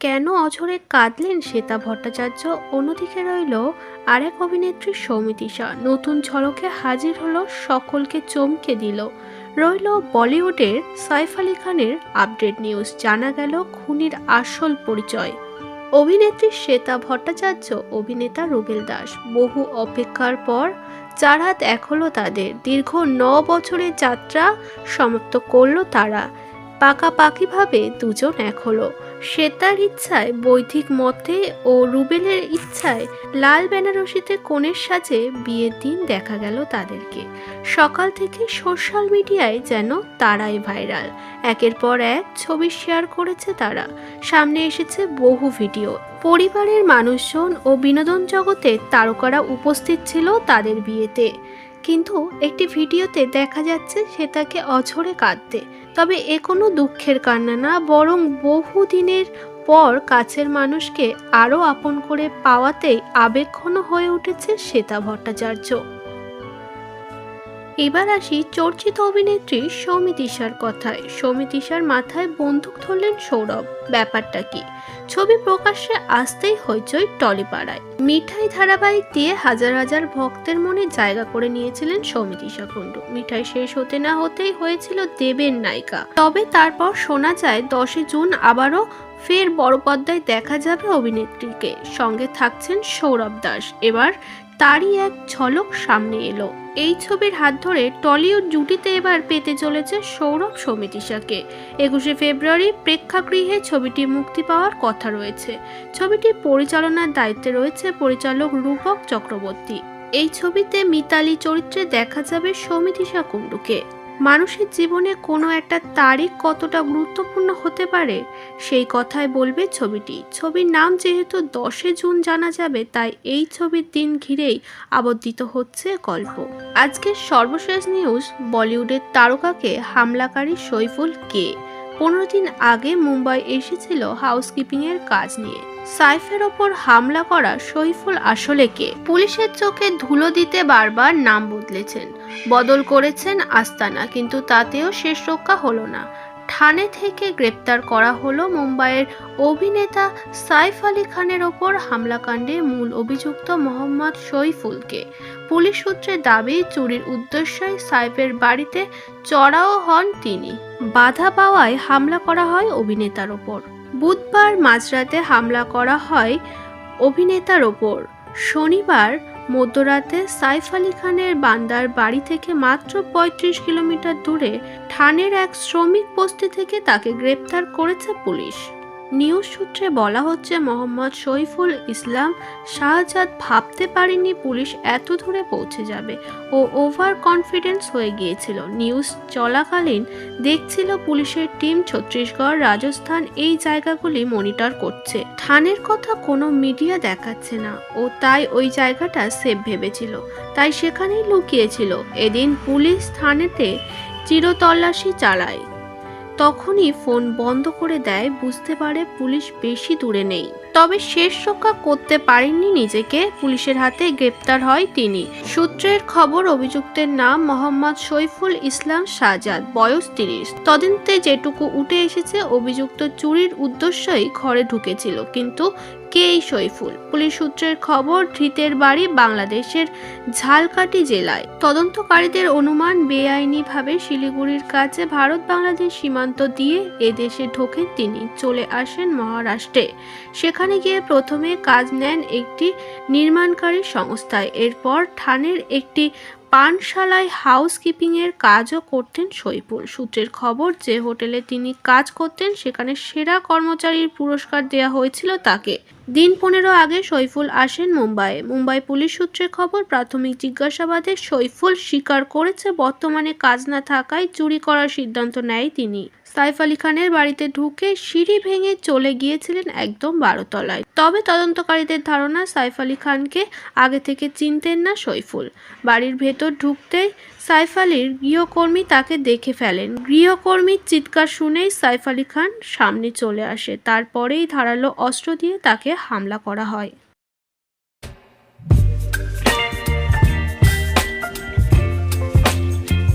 কেন অঝরে কাঁদলেন শ্বেতা ভট্টাচার্য? অন্যদিকে রইল আরেক অভিনেত্রী সৌমিতিশা নতুন ঝলকে হাজির হলো, সকলকে চমকে দিল। রইল বলিউডের সাইফ আলী খানের আপডেট নিউজ। জানা গেল খুনির আসল পরিচয়। অভিনেত্রী শ্বেতা ভট্টাচার্য, অভিনেতা রুবেল দাস। বহু অপেক্ষার পর চার হাত এক হলো তাদের। দীর্ঘ ন বছরের যাত্রা সমাপ্ত করল তারা। পাকাপাকিভাবে দুজন এক হলো। শ্বেতার ইচ্ছায় বৈদিক মতে ও রুবেলের ইচ্ছায় লাল বেনারসিতে কনের সাজে বিয়ের দিন দেখা গেল তাদেরকে। সকাল থেকে সোশ্যাল মিডিয়ায় যেন তারাই ভাইরাল। একের পর এক ছবি শেয়ার করেছে তারা। সামনে এসেছে বহু ভিডিও। পরিবারের মানুষজন ও বিনোদন জগতে তারকারা উপস্থিত ছিল তাদের বিয়েতে। কিন্তু একটি ভিডিওতে দেখা যাচ্ছে সে তাকে অঝরে কাঁদতে। তবে এ কোনো দুঃখের কান্না না, বরং বহুদিনের পর কাছের মানুষকে আরও আপন করে পাওয়াতেই আবেগঘন হয়ে উঠেছে শ্বেতা ভট্টাচার্য। এবার আসি চর্চিত অভিনেত্রী সৌমিতিশার কথায়। সৌমিতিশার মাথায় বন্দুক ধরলেন সৌরভ। ব্যাপারটা কি? ছবি প্রকাশ্যে আসতেই হইচই টলিপাড়ায়। মিঠাই ধারাবাহিক দিয়ে হাজার হাজার ভক্তের মনে জায়গা করে নিয়েছিলেন সৌমিতিশা কুণ্ডু। মিঠাই শেষ হতে না হতেই হয়েছিল দেবের নায়িকা। তবে তারপর শোনা যায় দশই জুন আবারও ফের বড় পর্দায় দেখা যাবে অভিনেত্রীকে। সঙ্গে থাকছেন সৌরভ দাস। এবার তারই এক ঝলক সামনে এলো। এই ছবির হাত ধরে টলিউড জুটিতে এবার পেতে চলেছে সৌরভ সমিতিশাকে। একুশে ফেব্রুয়ারি প্রেক্ষাগৃহে ছবিটি মুক্তি পাওয়ার কথা রয়েছে। ছবিটি পরিচালনার দায়িত্বে রয়েছে পরিচালক রূপক চক্রবর্তী। এই ছবিতে মিতালি চরিত্রে দেখা যাবে সমিতিশা কুণ্ডুকে। মানুষের জীবনে কোনো একটা তারিখ কতটা গুরুত্বপূর্ণ হতে পারে, সেই কথাই বলবে ছবিটি। ছবির নাম যেহেতু দশে জুন জানা যাবে, তাই এই ছবির দিন ঘিরেই আবদ্ধিত হচ্ছে গল্প। আজকের সর্বশেষ নিউজ বলিউডের তারকাকে হামলাকারী সৈফুল কে? পনেরো দিন আগে মুম্বাই এসেছিল হাউসকিপিংয়ের কাজ নিয়ে। সাইফের ওপর হামলা করা সৈফুল আসলে কে পুলিশের চোখে ধুলো দিতে বারবার নাম বদলেছেন। বদল করেছেন আস্তানা, কিন্তু তাতেও শেষ রক্ষা হলো না। থানে থেকে গ্রেপ্তার করা হলো মুম্বাইয়ের অভিনেতা সাইফ আলী খানের ওপর হামলাকাণ্ডে মূল অভিযুক্ত মোহাম্মদ সৈফুলকে পুলিশ সূত্রে দাবি, চুরির উদ্দেশ্যে সাইফের বাড়িতে চড়াও হন তিনি। বাধা পাওয়ায় হামলা করা হয় অভিনেতার ওপর। বুধবার মাঝরাতে হামলা করা হয় অভিনেতার ওপর। শনিবার মধ্যরাতে সাইফ আলী খানের বান্দার বাড়ি থেকে মাত্র ৩৫ কিলোমিটার দূরে ঠানের এক শ্রমিক বস্তি থেকে তাকে গ্রেপ্তার করেছে পুলিশ। নিউজ সূত্রে বলা হচ্ছে, মোহাম্মদ শরীফুল ইসলাম শাহজাদ ভাবতে পারেনি পুলিশ এত দূরে পৌঁছে যাবে ও ওভার কনফিডেন্স হয়ে গিয়েছিল। নিউজ চলাকালীন দেখছিল পুলিশের টিম ছত্তিশগড়, রাজস্থান এই জায়গাগুলি মনিটর করছে। ঠানের কথা কোনো মিডিয়া দেখাচ্ছে না ও তাই ওই জায়গাটা সেফ ভেবেছিল। তাই সেখানেই লুকিয়েছিল। এদিন পুলিশ থানেতে চিরতল্লাশি চালায়। তখনই ফোন বন্ধ করে দেয় বুঝতে পারে পুলিশ বেশি দূরে নেই। তবে শেষ রক্ষা করতে পারেননি নিজেকে। পুলিশের হাতে গ্রেপ্তার হয় তিনি। সূত্রের খবর, অভিযুক্তের নাম মোহাম্মদ সৈফুল ইসলাম শাহজাদ বয়স তিরিশ। তদন্তে যেটুকু উঠে এসেছে, অভিযুক্ত চুরির উদ্দেশ্যই ঘরে ঢুকেছিল। কিন্তু কে এই সৈফুল পুলিশ সূত্রের খবর, ধৃতের বাড়ি বাংলাদেশের ঝালকাঠি জেলায়। তদন্তকারীদের অনুমান, বেআইনিভাবে শিলিগুড়ির কাছে ভারত বাংলাদেশ সীমান্ত দিয়ে এদেশে ঢোকেন তিনি, চলে আসেন মহারাষ্ট্রে। সেখানে গিয়ে প্রথমে কাজ নেন একটি নির্মাণকারী সংস্থায়। এরপর থানের একটি পানশালায় হাউসকিপিংয়ের কাজও করতেন সৈফুল সূত্রের খবর, যে হোটেলে তিনি কাজ করতেন, সেখানে সেরা কর্মচারীর পুরস্কার দেওয়া হয়েছিল তাকে। দিন পনেরো আগে সৈফুল আসেন মুম্বাইয়ে। মুম্বাই পুলিশ সূত্রে খবর, প্রাথমিক জিজ্ঞাসাবাদে সৈফুল স্বীকার করেছে, বর্তমানে কাজ না থাকায় চুরি করার সিদ্ধান্ত নেয় তিনি। সাইফ আলী খানের বাড়িতে ঢুকে সিঁড়ি ভেঙে চলে গিয়েছিলেন একদম বারোতলায়। তবে তদন্তকারীদের ধারণা, সাইফ আলী খানকে আগে থেকে চিনতেন না সৈফুল। বাড়ির ভেতর ঢুকতেই সাইফ আলীর গৃহকর্মী তাকে দেখে ফেলেন। গৃহকর্মীর চিৎকার শুনেই সাইফ আলী খান সামনে চলে আসে। তারপরেই ধারালো অস্ত্র দিয়ে তাকে হামলা করা হয়।